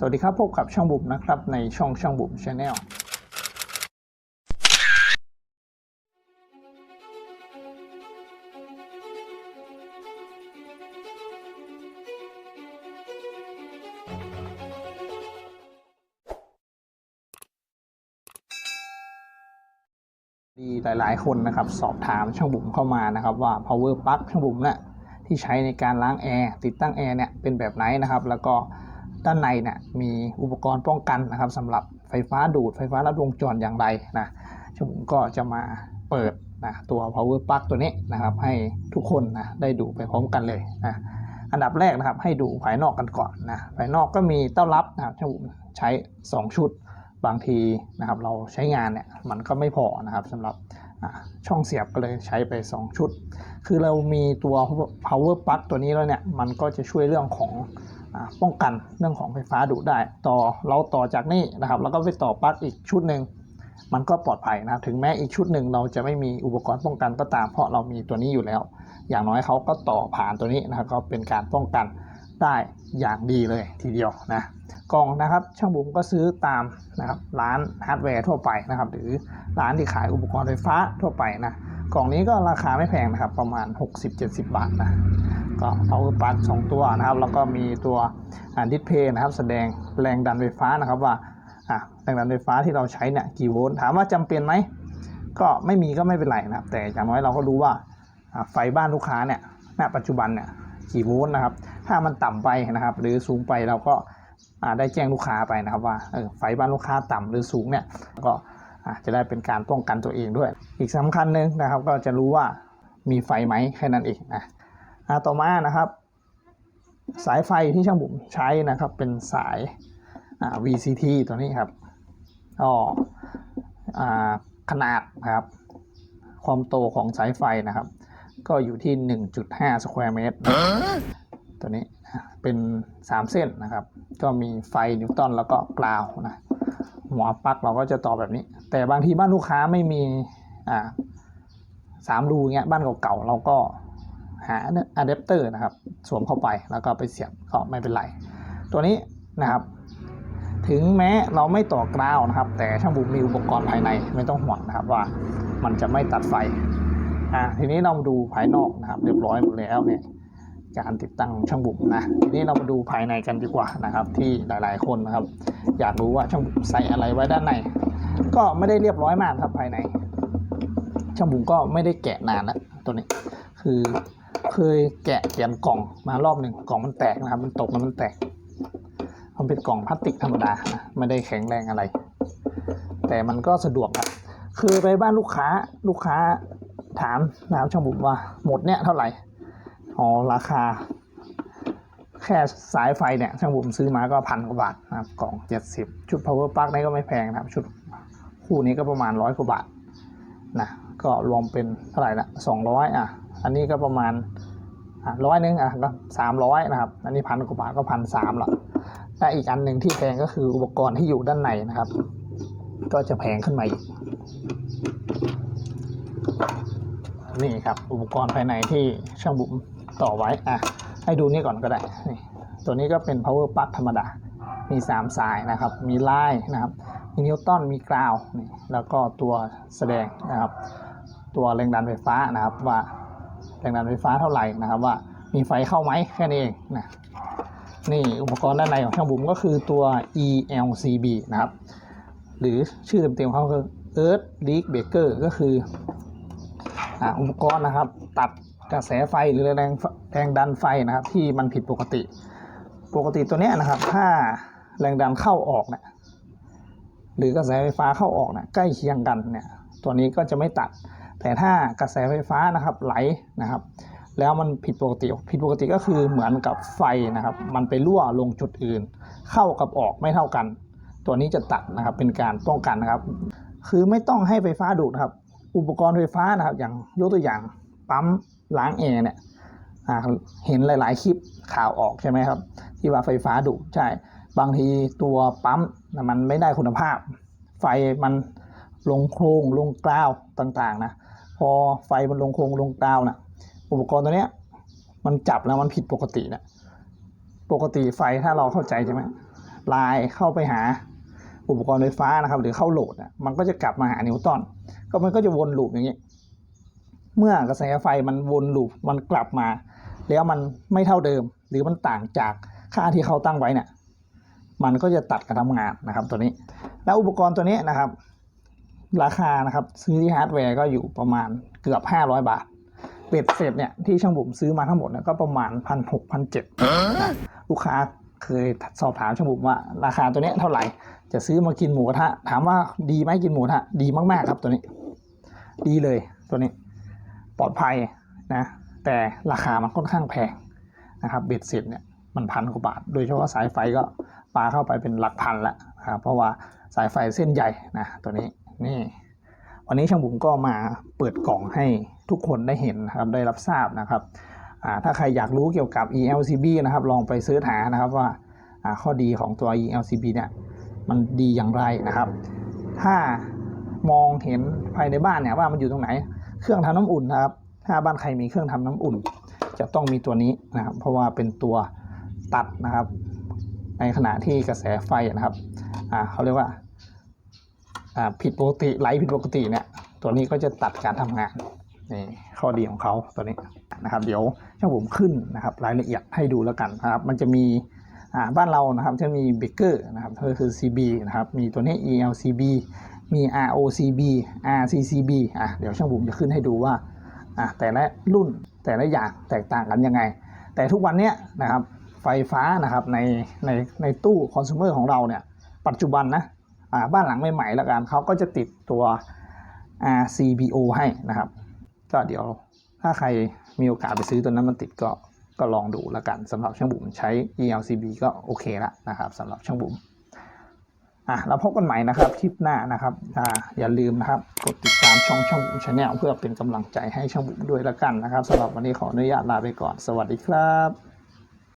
สวัสดีครับ พบกับช่องบุ๋มนะครับ ในช่องช่องบุ๋มชาแนลมีหลาย ๆ คนนะครับสอบถามช่างบุ๋มเข้ามานะครับว่า power plug ช่างบุ๋มเนี่ยที่ใช้ในการล้างแอร์ติดตั้งแอร์เนี่ยเป็นแบบไหนนะครับ แล้วก็ ด้านในเนี่ยมีอุปกรณ์ป้องกันนะครับสำหรับไฟฟ้าดูดไฟฟ้าลัดวงจรอย่างไรนะชุมก็จะมาเปิดนะตัว power plug ตัวนี้นะครับ ให้ทุกคนนะได้ดูไปพร้อมกันเลยนะอันดับแรกนะครับ ให้ดูภายนอกกันก่อนนะภายนอกก็มีเต้ารับนะครับช่างบุ๋มใช้ 2 ชุดบางทีนะครับเราใช้งานเนี่ยมันก็ไม่พอนะครับสำหรับช่องเสียบก็เลยใช้ไป 2 ชุด คือเรามีตัว power plug ตัวนี้แล้วเนี่ย มันก็จะช่วยเรื่องของ ป้องกันเรื่องของไฟฟ้าดูดได้ ต่อเราต่อจากนี้นะครับ แล้วก็ไปต่อปลั๊กอีกชุดหนึ่งมันก็ปลอดภัยนะถึงแม้อีกชุดหนึ่งเราจะไม่มีอุปกรณ์ป้องกันก็ตาม เพราะเรามีตัวนี้อยู่แล้ว อย่างน้อยเขาก็ต่อผ่านตัวนี้นะครับก็เป็นการป้องกันได้อย่างดีเลยทีเดียวนะกล่องนะครับช่างบุ๋มก็ซื้อตามนะครับร้านฮาร์ดแวร์ทั่วไปนะครับ หรือร้านที่ขายอุปกรณ์ไฟฟ้าทั่วไปนะกล่องนี้ก็ราคาไม่แพงนะครับประมาณ 60-70 บาทนะ ก็ power plug 2ตัวนะครับ แล้วก็มีตัวดิสเพย์นะครับ แสดงแรงดันไฟฟ้านะครับว่าแรงดันไฟฟ้าที่เราใช้เนี่ยกี่โวลต์ถามว่าจำเป็นไหมก็ไม่มีก็ไม่เป็นไรนะครับ แต่อย่างน้อยเราก็รู้ว่าไฟบ้านลูกค้าเนี่ยณปัจจุบันเนี่ยกี่โวลต์นะครับ ถ้ามันต่ำไปนะครับ หรือสูงไปเราก็ได้แจ้งลูกค้าไปนะครับว่าไฟบ้านลูกค้าต่ำหรือสูงเนี่ยก็จะได้เป็นการป้องกันตัวเองด้วย อีกสำคัญหนึ่งนะครับ ก็จะรู้ว่ามีไฟไหมแค่นั้นเองนะ อ่าต่อมานะครับ สายไฟที่ช่างบุ๋มใช้นะครับ เป็นสายอ่า VCT ตัวนี้ครับก็อ่าขนาดครับ ความโตของสายไฟนะครับ ก็อยู่ที่ 1.5 สแควร์เมตรตัวนี้เป็น 3 เส้นนะครับ ก็มีไฟนิวตันแล้วก็กราวนะหัวปลั๊กเราก็จะต่อแบบนี้ แต่บางทีบ้านลูกค้าไม่มีอ่าสามรูเงี้ยบ้านเก่าๆเราก็ หาอะแดปเตอร์นะครับ สวมเข้าไปแล้วก็ไปเสียบก็ไม่เป็นไร ตัวนี้นะครับ ถึงแม้เราไม่ต่อกราวนะครับ แต่ช่างบุมมีอุปกรณ์ภายในไม่ต้องห่วงนะครับว่ามันจะไม่ตัดไฟอ่าทีนี้เรามาดูภายนอกนะครับ เรียบร้อยหมดแล้วเนี่ยการติดตั้งช่างบุ๋มนะทีนี้เรามาดูภายในกันดีกว่านะครับ ที่หลาย ๆ คนนะครับ อยากรู้ว่าช่างบุ๋มใส่อะไรไว้ด้านใน ก็ไม่ได้เรียบร้อยมากครับภายใน ช่างบุ๋มก็ไม่ได้แกะนานแล้วตัวนี้ คือ เคยแกะเปลี่ยนกล่องมารอบหนึ่งกล่องมันแตกนะครับ มันตกแล้วมันแตกมันเป็นกล่องพลาสติกธรรมดานะไม่ได้แข็งแรงอะไร แต่มันก็สะดวกครับคือไปบ้านลูกค้าลูกค้าถามนะครับช่างบุ๋มว่าหมดเนี่ยเท่าไหร่อ๋อราคา แค่สายไฟเนี่ยช่างบุ๋มซื้อมาก็พันกว่าบาทนะครับกล่อง70ชุด power plug นี่ก็ไม่แพงนะครับ ชุดคู่นี้ก็ประมาณร้อยกว่าบาทนะก็รวมเป็นเท่าไหร่ละ200อะ อันนี้ก็ประมาณร้อยหนึ่งอะก็สามร้อยนะครับ อันนี้พันกว่าบาทก็พันสามละและอีกอันหนึ่งที่แพงก็คืออุปกรณ์ที่อยู่ด้านในนะครับ ก็จะแพงขึ้นมาอีก นี่ครับ อุปกรณ์ภายในที่ช่างบุ๋มต่อไว้อะให้ดูนี่ก่อนก็ได้นี่ตัวนี้ก็เป็น power plug ธรรมดา มี 3 สายนะครับ มีไลน์นะครับ มีนิวตันมีกราวนี่แล้วก็ตัวแสดงนะครับ ตัวแรงดันไฟฟ้านะครับว่า แรงดันไฟฟ้าเท่าไหร่นะครับว่ามีไฟเข้าไหมแค่นี้เองนะนี่อุปกรณ์ด้านในของช่างบุ๋มก็คือตัว ELCB นะครับ หรือชื่อเต็มๆเขาคือ Earth Leak Breaker ก็คืออ,อุปกรณ์นะครับ ตัดกระแสไฟหรือแรงแรงดันไฟนะครับ ที่มันผิดปกติ ปกติตัวนี้นะครับ ถ้าแรงดันเข้าออกเนี่ยหรือกระแสไฟฟ้าเข้าออกเนี่ยใกล้เคียงกันเนี่ย ตัวนี้ก็จะไม่ตัด แต่ถ้ากระแสไฟฟ้านะครับไหลนะครับ แล้วมันผิดปกติผิดปกติก็คือเหมือนกับไฟนะครับ มันไปรั่วลงจุดอื่น เข้ากับออกไม่เท่ากัน ตัวนี้จะตัดนะครับเป็นการป้องกันนะครับ คือไม่ต้องให้ไฟฟ้าดูดนะครับ อุปกรณ์ไฟฟ้านะครับ อย่างยกตัวอย่างปั๊มล้างแอร์เนี่ยเห็นหลาย ๆ คลิปข่าวออกใช่ไหมครับ ที่ว่าไฟฟ้าดุใช่ บางทีตัวปั๊มมันไม่ได้คุณภาพ ไฟมันลงโครงลงกราวต่าง ๆ นะ พอไฟมันลงโครงลงกาวนะอุปกรณ์ตัวเนี้ย มันจับแล้วมันผิดปกตินะปกติไฟถ้าเราเข้าใจใช่ไหมไลน์เข้าไปหาอุปกรณ์ไฟฟ้านะครับ หรือเข้าโหลดอะมันก็จะกลับมาหานิวตันก็มันก็จะวนลูปอย่างนี้ เมื่อกระแสไฟมันวนลูปมันกลับมา แล้วมันไม่เท่าเดิม หรือมันต่างจากค่าที่เขาตั้งไว้เนี่ยมันก็จะตัดการทำงานนะครับตัวนี้ แล้วอุปกรณ์ตัวนี้นะครับ ราคานะครับ ซื้อที่ฮาร์ดแวร์ก็อยู่ประมาณเกือบ 500 บาทเบ็ดเสร็จเนี่ยที่ช่างบุ๋มซื้อมาทั้งหมดเนี่ยก็ประมาณพันหกพันเจ็ดลูกค้าเคยสอบถามช่างบุ๋มว่า ราคาตัวเนี้ยเท่าไหร่ จะซื้อมากินหมูกระทะถามว่าดีไหมกินหมูกระทะดีมากๆครับตัวนี้ ดีเลยตัวนี้ ปลอดภัยนะ แต่ราคามันค่อนข้างแพงนะครับ เบ็ดเสร็จเนี่ยมันพันกว่าบาท โดยเฉพาะสายไฟก็ปาเข้าไปเป็นหลักพันละนะครับเพราะว่าสายไฟเส้นใหญ่นะตัวนี้ นี่วันนี้ช่างบุ๋มก็มาเปิดกล่องให้ทุกคนได้เห็นนะครับได้รับทราบนะครับถ้าใครอยากรู้เกี่ยวกับ ELCB นะครับลองไปซื้อหานะครับว่าข้อดีของตัว ELCB เนี่ยมันดีอย่างไรนะครับ ถ้ามองเห็นภายในบ้านเนี่ยว่ามันอยู่ตรงไหน เครื่องทำน้ำอุ่นนะครับ ถ้าบ้านใครมีเครื่องทำน้ำอุ่น จะต้องมีตัวนี้นะครับ เพราะว่าเป็นตัวตัดนะครับ ในขณะที่กระแสไฟนะครับเขาเรียกว่า ผิดปกติไหลผิดปกติเนี่ย ตัวนี้ก็จะตัดการทำงานนี่ข้อดีของเขาตัวนี้นะครับ เดี๋ยวช่างผมขึ้นนะครับ รายละเอียดให้ดูแล้วกันนะครับ มันจะมีอ่าบ้านเรานะครับจะมีเบเกอร์นะครับก็คือ CB นะครับ มีตัวนี้ ELCB มี ROCB RCCB อะเดี๋ยวช่างบุ๋มจะขึ้นให้ดูว่าอะแต่ละรุ่นแต่ละอย่างแตกต่างกันยังไง แต่ทุกวันเนี้ยนะครับไฟฟ้านะครับในในในตู้คอน sumer ของเราเนี่ยปัจจุบันนะ บ้านหลังใหม่ๆแล้วกันเขาก็จะติดตัว RCBO ให้นะครับ ก็เดี๋ยวถ้าใครมีโอกาสไปซื้อตัวนั้นมันติดก็ก็ลองดูแล้วกันสำหรับช่างบุ๋มใช้ ELCB ก็โอเคละนะครับสำหรับช่างบุ๋มอะเราพบกันใหม่นะครับคลิปหน้านะครับอ่าอย่าลืมนะครับกดติดตามช่องช่างบุ๋มชาแนลเพื่อเป็นกำลังใจให้ช่างบุ๋มด้วยละกันนะครับสำหรับวันนี้ขออนุญาตลาไปก่อน สวัสดีครับ